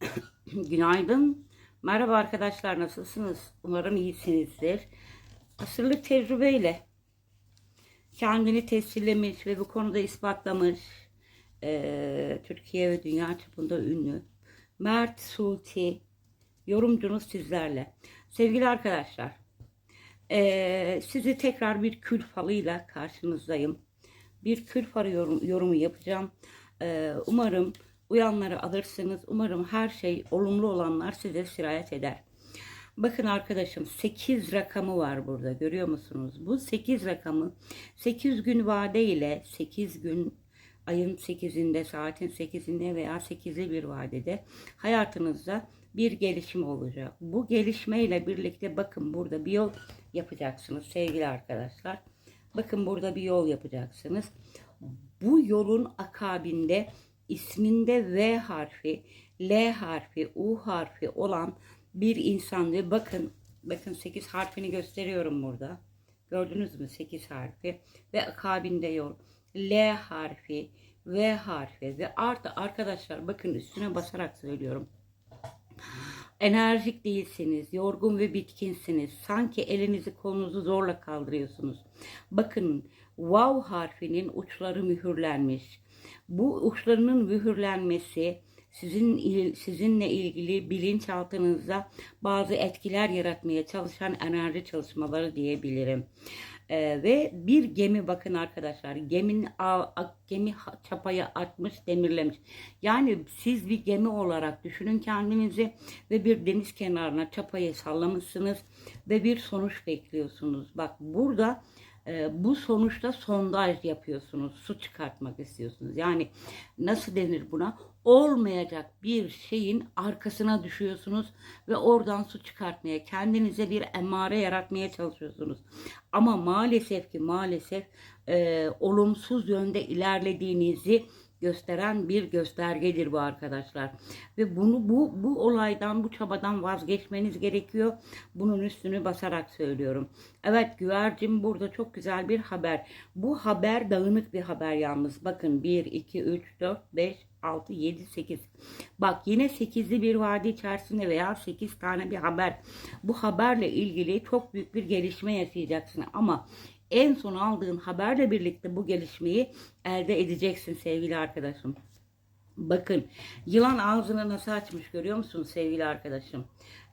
Günaydın. Merhaba arkadaşlar nasılsınız? Umarım iyisinizdir. Asırlık tecrübeyle kendini tescillemiş ve bu konuda ispatlamış eee, Türkiye ve dünya çapında ünlü Mert Sulti yorumcunuz sizlerle. Sevgili arkadaşlar eee, sizi tekrar bir kül falıyla karşınızdayım. Bir kül falı yorum, yorumu yapacağım. Eee, umarım uyanları alırsınız. Umarım her şey olumlu olanlar size sirayet eder. Bakın arkadaşım 8 rakamı var burada görüyor musunuz? Bu 8 rakamı 8 gün vade ile 8 gün ayın 8'inde saatin 8'inde veya 8'li bir vadede hayatınızda bir gelişim olacak. Bu gelişmeyle birlikte bakın burada bir yol yapacaksınız sevgili arkadaşlar. Bakın burada bir yol yapacaksınız. Bu yolun akabinde isminde V harfi, L harfi, U harfi olan bir insan ve bakın bakın 8 harfini gösteriyorum burada. Gördünüz mü 8 harfi ve akabinde yol. L harfi, V harfi ve artı arkadaşlar bakın üstüne basarak söylüyorum. Enerjik değilsiniz, yorgun ve bitkinsiniz. Sanki elinizi kolunuzu zorla kaldırıyorsunuz. Bakın wow harfinin uçları mühürlenmiş. Bu uçlarının mühürlenmesi sizin sizinle ilgili bilinçaltınızda bazı etkiler yaratmaya çalışan enerji çalışmaları diyebilirim. Ee, ve bir gemi bakın arkadaşlar a- gemi çapaya atmış demirlemiş. Yani siz bir gemi olarak düşünün kendinizi ve bir deniz kenarına çapayı sallamışsınız ve bir sonuç bekliyorsunuz. Bak burada e, bu sonuçta sondaj yapıyorsunuz. Su çıkartmak istiyorsunuz. Yani nasıl denir buna? Olmayacak bir şeyin arkasına düşüyorsunuz ve oradan su çıkartmaya, kendinize bir emare yaratmaya çalışıyorsunuz. Ama maalesef ki maalesef e, olumsuz yönde ilerlediğinizi gösteren bir göstergedir bu arkadaşlar. Ve bunu bu bu olaydan, bu çabadan vazgeçmeniz gerekiyor. Bunun üstünü basarak söylüyorum. Evet güvercin burada çok güzel bir haber. Bu haber dağınık bir haber yalnız. Bakın 1 2 3 4 5 6 7 8. Bak yine 8'li bir vadi içerisinde veya 8 tane bir haber. Bu haberle ilgili çok büyük bir gelişme yaşayacaksın ama en son aldığın haberle birlikte bu gelişmeyi elde edeceksin sevgili arkadaşım. Bakın yılan ağzını nasıl açmış görüyor musun sevgili arkadaşım?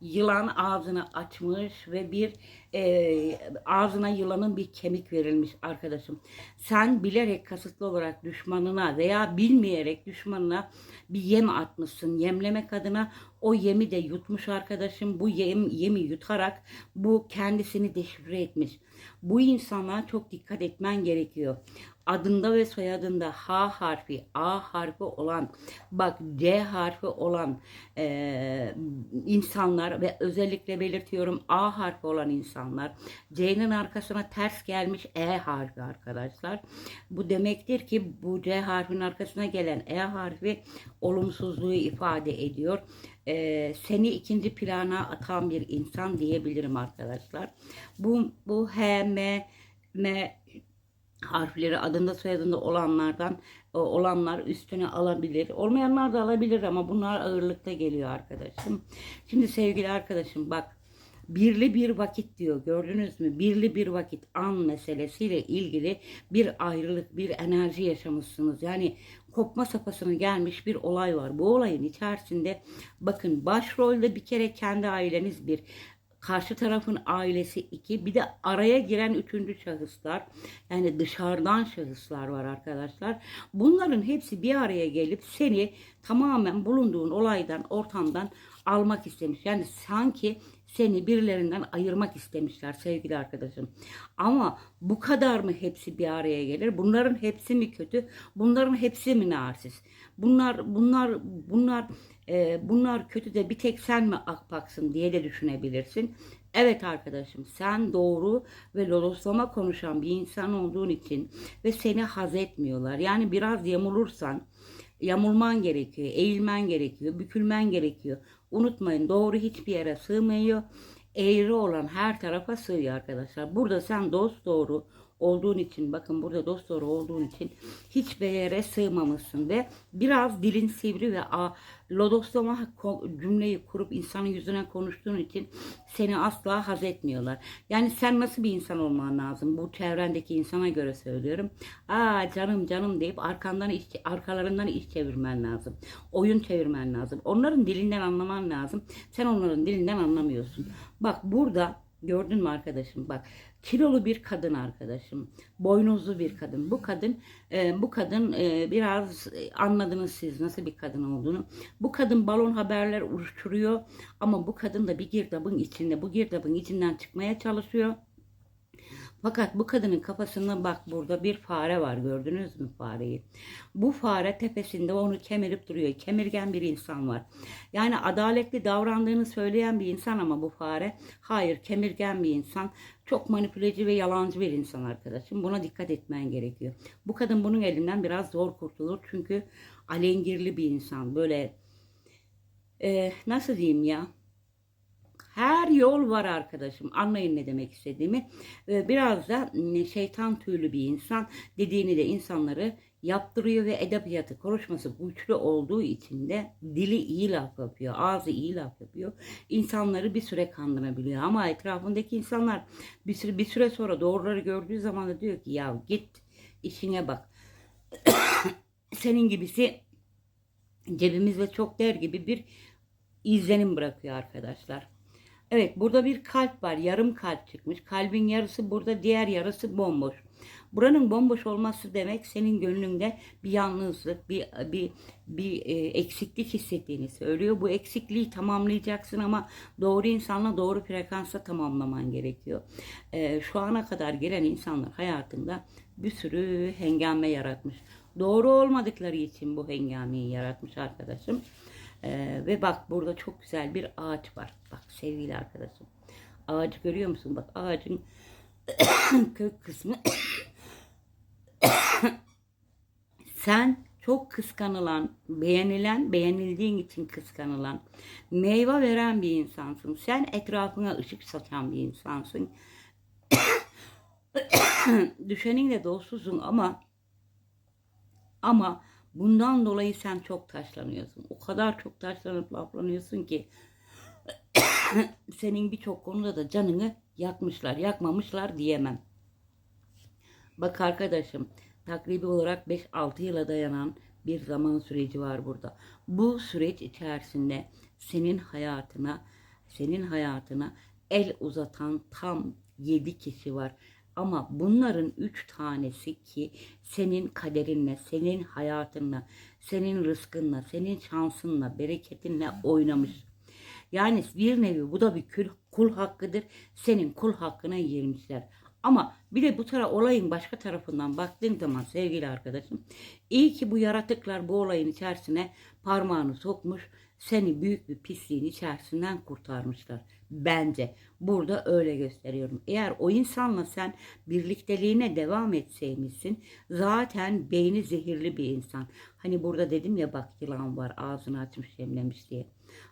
Yılan ağzını açmış ve bir e, ağzına yılanın bir kemik verilmiş arkadaşım. Sen bilerek kasıtlı olarak düşmanına veya bilmeyerek düşmanına bir yem atmışsın. Yemlemek adına o yemi de yutmuş arkadaşım. Bu yem, yemi yutarak bu kendisini deşifre etmiş. Bu insanlara çok dikkat etmen gerekiyor adında ve soyadında H harfi, A harfi olan, bak C harfi olan e, insanlar ve özellikle belirtiyorum A harfi olan insanlar, C'nin arkasına ters gelmiş E harfi arkadaşlar. Bu demektir ki bu C harfinin arkasına gelen E harfi olumsuzluğu ifade ediyor. E, seni ikinci plana atan bir insan diyebilirim arkadaşlar. Bu, bu H, M, M harfleri adında soyadında olanlardan e, olanlar üstüne alabilir. Olmayanlar da alabilir ama bunlar ağırlıkta geliyor arkadaşım. Şimdi sevgili arkadaşım bak birli bir vakit diyor gördünüz mü? Birli bir vakit an meselesiyle ilgili bir ayrılık, bir enerji yaşamışsınız. Yani kopma safhasına gelmiş bir olay var. Bu olayın içerisinde bakın başrolde bir kere kendi aileniz bir karşı tarafın ailesi iki bir de araya giren üçüncü şahıslar yani dışarıdan şahıslar var arkadaşlar. Bunların hepsi bir araya gelip seni tamamen bulunduğun olaydan ortamdan almak istemiş. Yani sanki seni birilerinden ayırmak istemişler sevgili arkadaşım. Ama bu kadar mı hepsi bir araya gelir? Bunların hepsi mi kötü? Bunların hepsi mi narsist? Bunlar bunlar bunlar e, bunlar kötü de bir tek sen mi akpaksın diye de düşünebilirsin. Evet arkadaşım sen doğru ve lodoslama konuşan bir insan olduğun için ve seni haz etmiyorlar. Yani biraz yamulursan yamulman gerekiyor, eğilmen gerekiyor, bükülmen gerekiyor. Unutmayın doğru hiçbir yere sığmıyor. Eğri olan her tarafa sığıyor arkadaşlar. Burada sen dost doğru olduğun için bakın burada dost doğru olduğun için hiçbir yere sığmamışsın ve biraz dilin sivri ve a, lodoslama ko- cümleyi kurup insanın yüzüne konuştuğun için seni asla haz etmiyorlar. Yani sen nasıl bir insan olman lazım? Bu çevrendeki insana göre söylüyorum. Aa canım canım deyip arkandan iş, arkalarından iş çevirmen lazım. Oyun çevirmen lazım. Onların dilinden anlaman lazım. Sen onların dilinden anlamıyorsun. Bak burada Gördün mü arkadaşım? Bak kilolu bir kadın arkadaşım. Boynuzlu bir kadın. Bu kadın e, bu kadın e, biraz anladınız siz nasıl bir kadın olduğunu. Bu kadın balon haberler uçuruyor ama bu kadın da bir girdabın içinde. Bu girdabın içinden çıkmaya çalışıyor. Fakat bu kadının kafasında bak burada bir fare var gördünüz mü fareyi? Bu fare tepesinde onu kemirip duruyor. Kemirgen bir insan var. Yani adaletli davrandığını söyleyen bir insan ama bu fare hayır kemirgen bir insan. Çok manipüleci ve yalancı bir insan arkadaşım. Buna dikkat etmen gerekiyor. Bu kadın bunun elinden biraz zor kurtulur. Çünkü alengirli bir insan. Böyle e, nasıl diyeyim ya? Her yol var arkadaşım. Anlayın ne demek istediğimi. Ee, Biraz da şeytan tüylü bir insan. Dediğini de insanları yaptırıyor ve edebiyatı konuşması güçlü olduğu için de dili iyi laf yapıyor. Ağzı iyi laf yapıyor. İnsanları bir süre kandırabiliyor. Ama etrafındaki insanlar bir süre, bir süre sonra doğruları gördüğü zaman da diyor ki ya git işine bak. Senin gibisi cebimizde çok der gibi bir izlenim bırakıyor arkadaşlar. Evet burada bir kalp var. Yarım kalp çıkmış. Kalbin yarısı burada diğer yarısı bomboş. Buranın bomboş olması demek senin gönlünde bir yalnızlık, bir bir bir e, eksiklik hissettiğini söylüyor. Bu eksikliği tamamlayacaksın ama doğru insanla doğru frekansa tamamlaman gerekiyor. E, şu ana kadar gelen insanlar hayatında bir sürü hengame yaratmış. Doğru olmadıkları için bu hengameyi yaratmış arkadaşım. Ee, ve bak burada çok güzel bir ağaç var. Bak sevgili arkadaşım. Ağacı görüyor musun? Bak ağacın kök kısmı. Sen çok kıskanılan, beğenilen, beğenildiğin için kıskanılan, meyve veren bir insansın. Sen etrafına ışık saçan bir insansın. Düşeninle dostuzsun ama ama bundan dolayı sen çok taşlanıyorsun. O kadar çok taşlanıp laflanıyorsun ki senin birçok konuda da canını yakmışlar, yakmamışlar diyemem. Bak arkadaşım, takribi olarak 5-6 yıla dayanan bir zaman süreci var burada. Bu süreç içerisinde senin hayatına, senin hayatına el uzatan tam 7 kişi var. Ama bunların üç tanesi ki senin kaderinle, senin hayatınla, senin rızkınla, senin şansınla, bereketinle oynamış. Yani bir nevi bu da bir kul, kul hakkıdır. Senin kul hakkına girmişler. Ama bir de bu tara olayın başka tarafından baktığın zaman sevgili arkadaşım, iyi ki bu yaratıklar bu olayın içerisine parmağını sokmuş, seni büyük bir pisliğin içerisinden kurtarmışlar. Bence burada öyle gösteriyorum. Eğer o insanla sen birlikteliğine devam etseymişsin zaten beyni zehirli bir insan. Hani burada dedim ya bak yılan var ağzını açmış yemlemiş diye.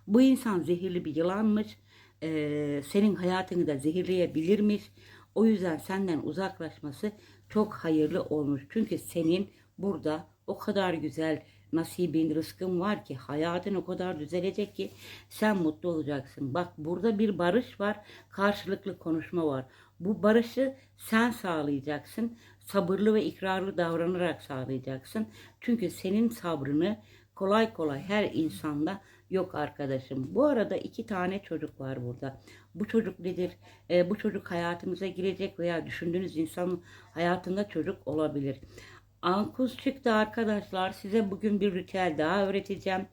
Bu insan zehirli bir yılanmış. Ee, senin hayatını da zehirleyebilirmiş. O yüzden senden uzaklaşması çok hayırlı olmuş. Çünkü senin burada o kadar güzel nasibin, rızkın var ki hayatın o kadar düzelecek ki sen mutlu olacaksın. Bak burada bir barış var, karşılıklı konuşma var. Bu barışı sen sağlayacaksın. Sabırlı ve ikrarlı davranarak sağlayacaksın. Çünkü senin sabrını kolay kolay her insanda yok arkadaşım. Bu arada iki tane çocuk var burada. Bu çocuk nedir? E, bu çocuk hayatımıza girecek veya düşündüğünüz insanın hayatında çocuk olabilir. Ankus çıktı arkadaşlar. Size bugün bir ritüel daha öğreteceğim.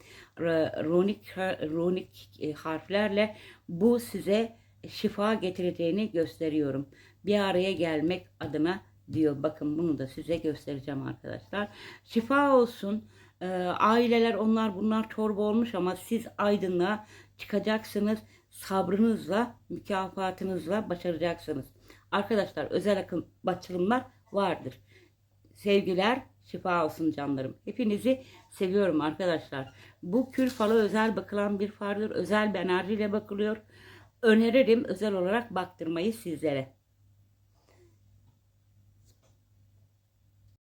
Runik, runik e, harflerle bu size şifa getireceğini gösteriyorum. Bir araya gelmek adına diyor. Bakın bunu da size göstereceğim arkadaşlar. Şifa olsun. Ee, aileler onlar bunlar çorba olmuş ama siz aydınlığa çıkacaksınız. Sabrınızla, mükafatınızla başaracaksınız. Arkadaşlar özel akım açılımlar vardır. Sevgiler, şifa olsun canlarım. Hepinizi seviyorum arkadaşlar. Bu kül falı özel bakılan bir fardır. Özel bir enerjiyle bakılıyor. Öneririm özel olarak baktırmayı sizlere.